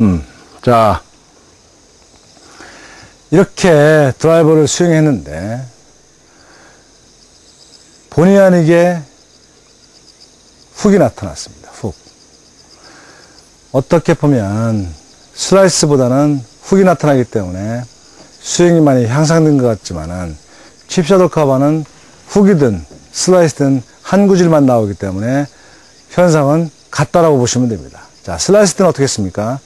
음, 자, 이렇게 드라이버를 스윙했는데, 본의 아니게 훅이 나타났습니다. 훅. 어떻게 보면 슬라이스보다는 훅이 나타나기 때문에 스윙이 많이 향상된 것 같지만은 칩샤도 카바는 훅이든 슬라이스든 한 구질만 나오기 때문에 현상은 같다라고 보시면 됩니다. 자, 슬라이스 때는 어떻게 했습니까?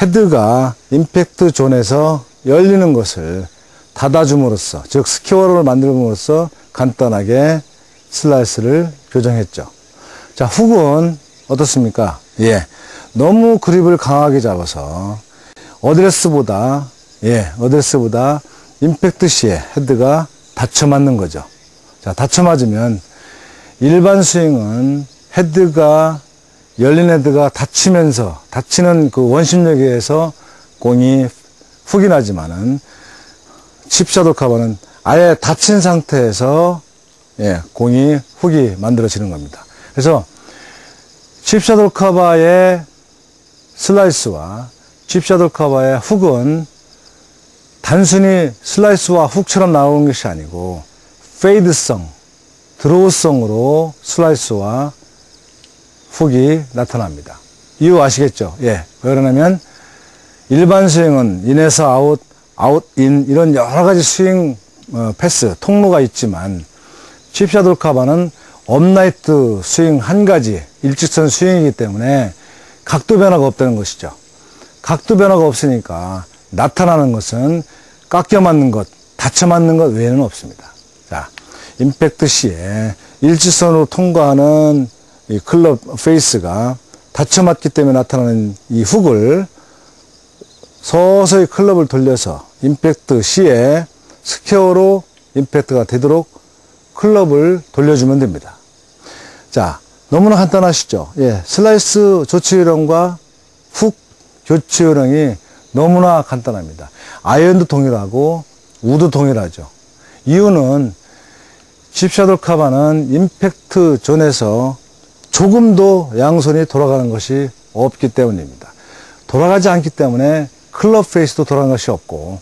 헤드가 임팩트 존에서 열리는 것을 닫아줌으로써, 즉 스퀘어를 만들므로써 간단하게 슬라이스를 교정했죠. 자, 훅은 어떻습니까? 예. 너무 그립을 강하게 잡아서 어드레스보다 예, 어드레스보다 임팩트 시에 헤드가 닫혀 맞는 거죠. 자, 닫혀 맞으면 일반 스윙은 헤드가 열린 헤드가 닫히면서 닫히는 그 원심력에 의해서 공이 훅이 나지만은 칩샤도 카바는 아예 닫힌 상태에서 예, 공이 훅이 만들어지는 겁니다. 그래서 칩샤도 카바의 슬라이스와 칩샤도 카바의 훅은 단순히 슬라이스와 훅처럼 나오는 것이 아니고 페이드성, 드로우성으로 슬라이스와 훅이 나타납니다. 이유 아시겠죠? 예. 왜 그러냐면 일반 스윙은 인에서 아웃, 아웃, 인 이런 여러 가지 스윙 어, 패스 통로가 있지만 칩샤돌 카바는 업라이트 스윙 한 가지 일직선 스윙이기 때문에 각도 변화가 없다는 것이죠. 각도 변화가 없으니까 나타나는 것은 깎여 맞는 것, 닫혀 맞는 것 외에는 없습니다. 자, 임팩트 시에 일직선으로 통과하는 이 클럽 페이스가 닫혀 맞기 때문에 나타나는 이 훅을 서서히 클럽을 돌려서 임팩트 시에 스퀘어로 임팩트가 되도록 클럽을 돌려주면 됩니다. 자, 너무나 간단하시죠? 예, 슬라이스 조치 요령과 훅 교치 요령이 너무나 간단합니다. 아이언도 동일하고 우도 동일하죠. 이유는 집샤돌 카바는 임팩트 존에서 조금도 양손이 돌아가는 것이 없기 때문입니다. 돌아가지 않기 때문에 클럽 페이스도 돌아가는 것이 없고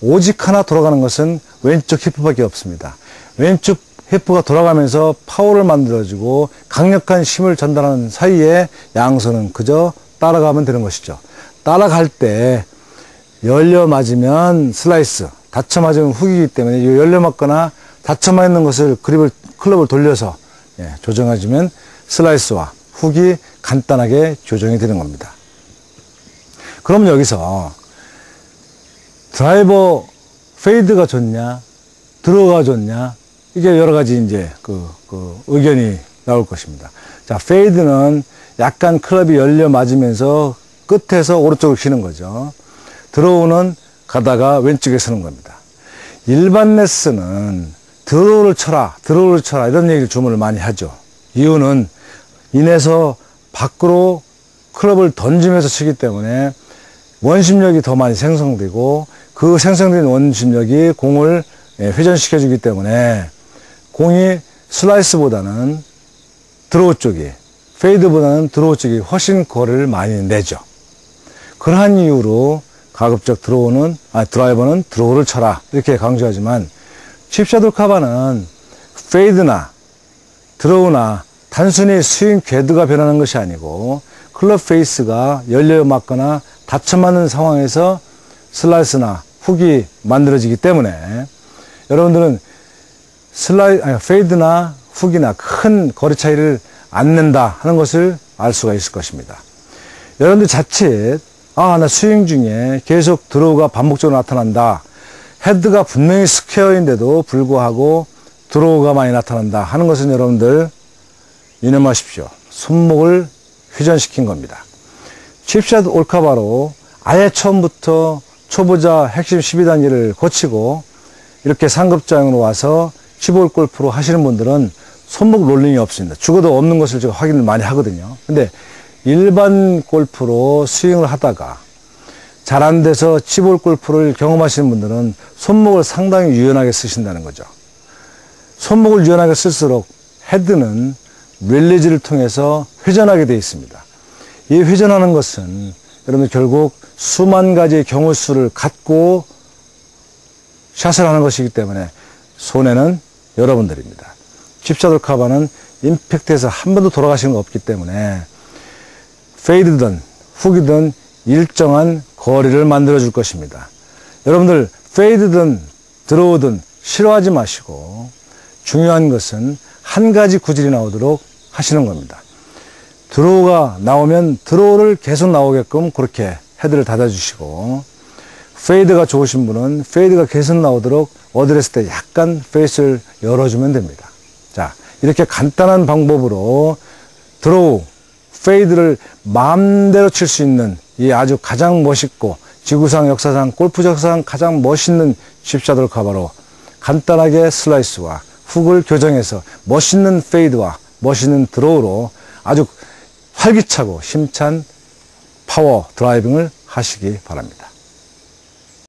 오직 하나 돌아가는 것은 왼쪽 히프밖에 없습니다. 왼쪽 히프가 돌아가면서 파워를 만들어주고 강력한 힘을 전달하는 사이에 양손은 그저 따라가면 되는 것이죠. 따라갈 때 열려 맞으면 슬라이스, 닫혀 맞으면 훅이기 때문에 열려 맞거나 닫혀 맞는 것을 그립을 클럽을 돌려서 예, 조정해주면 슬라이스와 훅이 간단하게 조정이 되는 겁니다. 그럼 여기서 드라이버 페이드가 좋냐, 드로우가 좋냐, 이게 여러 가지 이제 그, 그 의견이 나올 것입니다. 자, 페이드는 약간 클럽이 열려 맞으면서 끝에서 오른쪽으로 휘는 거죠. 드로우는 가다가 왼쪽에 서는 겁니다. 일반 레슨은 드로우를 쳐라, 드로우를 쳐라 이런 얘기를 주문을 많이 하죠. 이유는 인해서 밖으로 클럽을 던지면서 치기 때문에 원심력이 더 많이 생성되고 그 생성된 원심력이 공을 예, 회전시켜 주기 때문에 공이 슬라이스보다는 드로우 쪽이 페이드보다는 드로우 쪽이 훨씬 거리를 많이 내죠. 그러한 이유로 가급적 드로우는 아 드라이버는 드로우를 쳐라 이렇게 강조하지만 칩샤돌 카바는 페이드나 드로우나 단순히 스윙 궤도가 변하는 것이 아니고 클럽 페이스가 열려 맞거나 닫혀 맞는 상황에서 슬라이스나 훅이 만들어지기 때문에 여러분들은 슬라이 아니, 페이드나 훅이나 큰 거리 차이를 안 낸다 하는 것을 알 수가 있을 것입니다. 여러분들 자칫 아, 나 스윙 중에 계속 드로우가 반복적으로 나타난다. 헤드가 분명히 스퀘어인데도 불구하고 드로우가 많이 나타난다 하는 것은 여러분들 유념하십시오. 손목을 회전시킨 겁니다. 칩샷 올카바로 아예 처음부터 초보자 핵심 12단계를 거치고 이렇게 상급자형으로 와서 15홀 골프로 하시는 분들은 손목 롤링이 없습니다. 죽어도 없는 것을 제가 확인을 많이 하거든요. 근데 일반 골프로 스윙을 하다가 잘 안 돼서 치볼 골프를 경험하시는 분들은 손목을 상당히 유연하게 쓰신다는 거죠. 손목을 유연하게 쓸수록 헤드는 릴리지를 통해서 회전하게 되어 있습니다. 이 회전하는 것은 여러분 결국 수만 가지의 경우 수를 갖고 샷을 하는 것이기 때문에 손해는 여러분들입니다. 칩샷을 카바는 임팩트에서 한 번도 돌아가시는 거 없기 때문에 페이드든 훅이든 일정한 거리를 만들어 줄 것입니다. 여러분들 페이드든 드로우든 싫어하지 마시고 중요한 것은 한 가지 구질이 나오도록 하시는 겁니다. 드로우가 나오면 드로우를 계속 나오게끔 그렇게 헤드를 닫아주시고 페이드가 좋으신 분은 페이드가 계속 나오도록 어드레스 때 약간 페이스를 열어주면 됩니다. 자 이렇게 간단한 방법으로 드로우, 페이드를 마음대로 칠 수 있는 이 아주 가장 멋있고 지구상 역사상 골프 역사상 가장 멋있는 칩샷을 커버로 간단하게 슬라이스와 훅을 교정해서 멋있는 페이드와 멋있는 드로우로 아주 활기차고 힘찬 파워 드라이빙을 하시기 바랍니다.